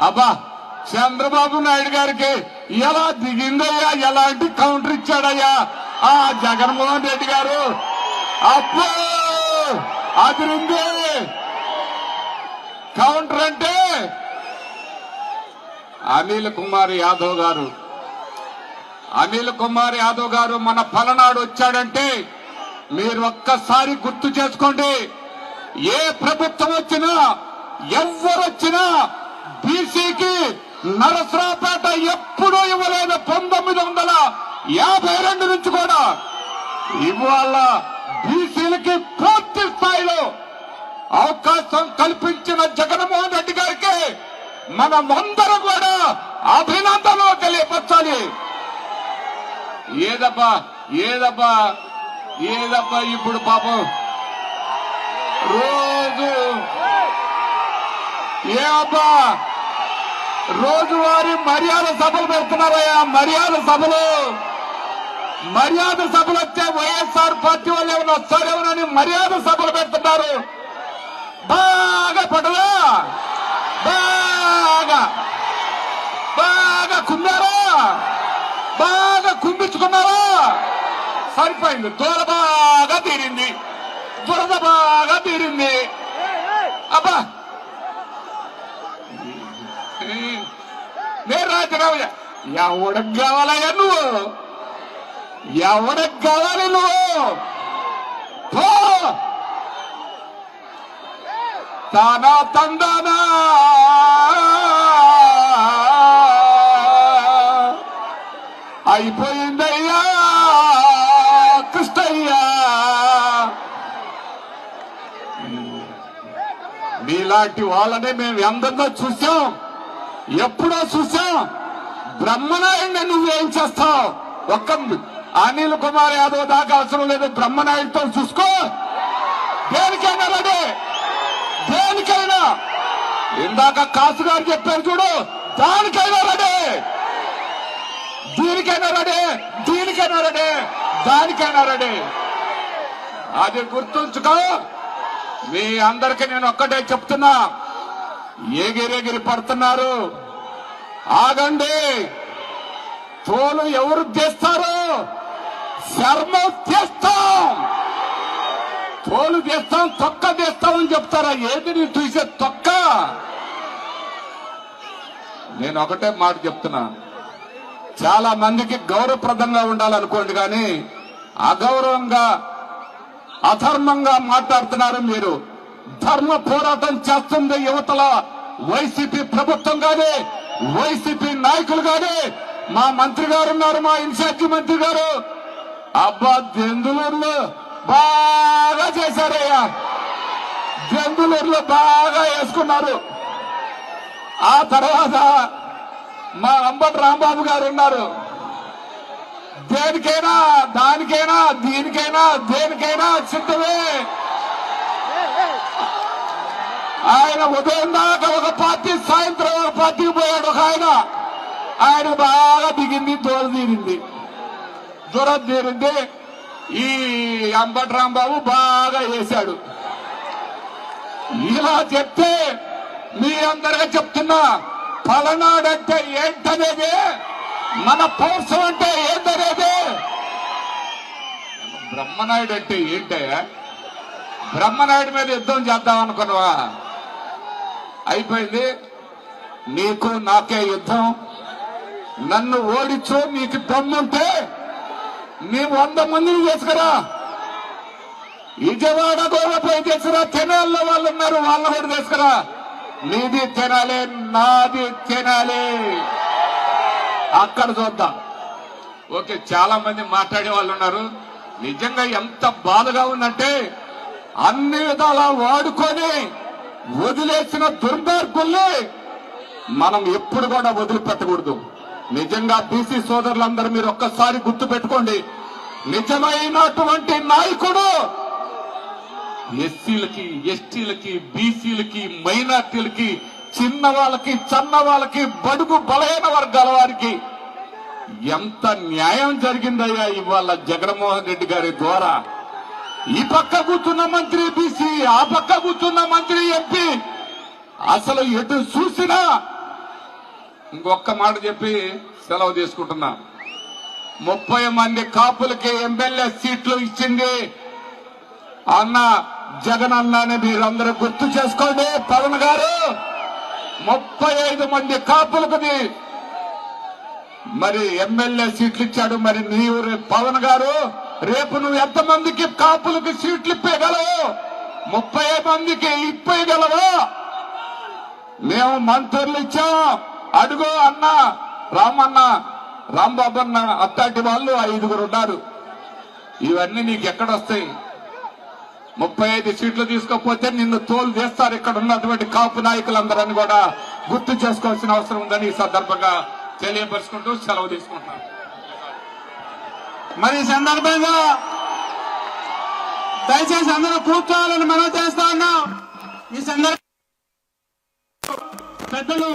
అబ్బా చంద్రబాబు నాయుడు గారికి ఎలా దిగిందయ్యా? ఎలాంటి కౌంటర్ ఇచ్చాడయ్యా? ఆ జగన్మోహన్ రెడ్డి గారు. అప్పు అదిరింది. కౌంటర్ అంటే అనిల్ కుమార్ యాదవ్ గారు. అనిల్ కుమార్ యాదవ్ గారు మన పలనాడు వచ్చాడంటే మీరు ఒక్కసారి గుర్తు చేసుకోండి. ఏ ప్రభుత్వం వచ్చినా ఎవరొచ్చినా బీసీకి నరసరాపేట ఎప్పుడూ ఇవ్వలేదు పంతొమ్మిది వందల యాభై రెండు నుంచి కూడా ఇవాళ బీసీలకి పూర్తి స్థాయిలో అవకాశం కల్పించిన జగన్మోహన్ రెడ్డి గారికి మనమందరం కూడా అభినందనలు తెలియపరచాలి. ఏదబ్బా ఏదబ్బా ఏదబ్బా ఇప్పుడు పాపం? ఏ అబ్బా రోజువారీ మర్యాద సభలు పెడుతున్నారయ్యా మర్యాద సభలు. మర్యాద సభలు వచ్చే వైఎస్ఆర్ పార్టీ వాళ్ళు ఏమైనా వస్తారేమోనని మర్యాద సభలు పెడుతున్నారు? బాగా పడదా బాగా. బాగా కుమ్మారా. బాగా కుంభించుకున్నారా సరిపోయింది. దూర బాగా తీరింది. దురద బాగా తీరింది. అబ్బా. నేను రాజరావు ఎవడకు కావాలయ్యా నువ్వు? ఎవడకు కావాలి నువ్వు? పో! తానా తందానా అయిపోయిందయ్యా కృష్ణయ్యా. మీలాంటి వాళ్ళని మేము ఎందరినో చూసాం? ఎప్పుడో చూసా. బ్రహ్మనాయుడిని నువ్వేం చేస్తావు? ఒక్క అనిల్ కుమార్ యాదవ్ దాకా అవసరం లేదు. బ్రహ్మనాయుడితో చూసుకో. దేనికైనా రెడీ. దేనికైనా. ఇందాక కాసు గారు చెప్పారు చూడు. దానికైనా రెడీ. దీనికైనా రెడీ. దీనికైనా రెడీ. దానికైనా రెడీ. అది గుర్తుంచుకో. మీ అందరికి నేను ఒక్కటే చెప్తున్నా. ఎగిరెగిరి పడుతున్నారు. ఆగండి. తోలు ఎవరు తెస్తారు శర్మం తెస్తాం. తోలు తెస్తాం తొక్క తెస్తామని చెప్తారా? ఏది నీ చూసే తొక్క? నేను ఒకటే మాట చెప్తున్నా. చాలా మందికి గౌరవప్రదంగా ఉండాలనుకోండి కానీ అగౌరవంగా అధర్మంగా మాట్లాడుతున్నారు మీరు. ధర్మ పోరాటం చేస్తుంది యువతల వైసీపీ ప్రభుత్వం గాని వైసీపీ నాయకులు గాని. మా మంత్రి గారు ఉన్నారు మా ఇన్ఛార్జి మంత్రి గారు. అబ్బా దెందులూరులో బాగా చేశారయ్యా. దెందులూరులో బాగా వేసుకున్నారు. ఆ తర్వాత మా అంబటి రాంబాబు గారు ఉన్నారు. దేనికైనా దానికైనా దీనికైనా దేనికైనా చిత్తమే ఆయన ఉదయం దాకా ఒక పార్టీ సాయంత్రం ఒక పార్టీకి పోయాడు ఒక ఆయన. ఆయన బాగా దిగింది దూర తీరింది. దూరం తీరింది. ఈ అంబటి రాంబాబు బాగా వేశాడు. ఇలా చెప్తే మీ అందరిగా చెప్తున్నా పలనాడంటే ఏంటనేది మన పౌరుషం అంటే ఏంటనేది? బ్రహ్మనాయుడు అంటే ఏంటయ్యా బ్రహ్మనాయుడు మీద యుద్ధం చేద్దాం అనుకున్నావా? అయిపోయింది. నీకు నాకే యుద్ధం. నన్ను ఓడించు నీకు దమ్ముంటే నీ వంద మందిని చేసుకురా. విజయవాడ గోడపై చేసుకురా. తెనాల్లో వాళ్ళు ఉన్నారు వాళ్ళ కూడా చేసుకురా. నీది తినాలి నాది తినాలి. అక్కడ చూద్దాం. ఓకే చాలా మంది మాట్లాడే వాళ్ళు ఉన్నారు. నిజంగా ఎంత బాధగా ఉందంటే అన్ని విధాలా వాడుకొని వదిలేసిన దుర్మార్గుల్ని మనం ఎప్పుడు కూడా వదిలిపెట్టకూడదు. నిజంగా బీసీ సోదరులందరూ మీరు ఒక్కసారి గుర్తు పెట్టుకోండి. నిజమైనటువంటి నాయకుడు ఎస్సీలకి ఎస్టీలకి బీసీలకి మైనార్టీలకి చిన్న వాళ్ళకి చన్న వాళ్ళకి బడుగు బలహీన వర్గాల వారికి ఎంత న్యాయం జరిగిందయ్యా ఇవాళ జగన్మోహన్ రెడ్డి గారి ద్వారా. ఈ పక్క కూర్చున్న మంత్రి బీసీ ఆ పక్క కూర్చున్న మంత్రి ఎంపీ అసలు ఎటు చూసినా ఇంకొక మాట చెప్పి సెలవు తీసుకుంటున్నా. ముప్పై మంది కాపులకి ఎమ్మెల్యే సీట్లు ఇచ్చింది. అన్న జగన్ అన్నాని మీరందరూ గుర్తు చేసుకోండి. పవన్ గారు ముప్పై ఐదు మంది కాపులకుది మరి ఎమ్మెల్యే సీట్లు ఇచ్చాడు మరి నీవు పవన్ గారు. రేపు నువ్వు ఎంతమందికి కాపులకు సీట్లు ఇప్పగలవు ముప్పై మందికి ఇప్పగలవా మేము మంత్రులు ఇచ్చాం. అడుగు అన్న రామన్న రాంబాబు అన్న అత్తాటి వాళ్ళు ఐదుగురు ఉన్నారు. ఇవన్నీ నీకు ఎక్కడొస్తాయి ముప్పై ఐదు సీట్లు తీసుకోకపోతే నిన్ను తోలు తీస్తారు ఇక్కడ ఉన్నటువంటి కాపు నాయకులందరని కూడా గుర్తు చేసుకోవాల్సిన అవసరం ఉందని ఈ సందర్భంగా తెలియపరుచుకుంటూ సెలవు తీసుకుంటున్నాను. మరి సందర్భంగా దయచేసి అందరూ కూర్చోవాలని మనం చేస్తా ఉన్నాం. ఈ సందర్భంగా పెద్దలు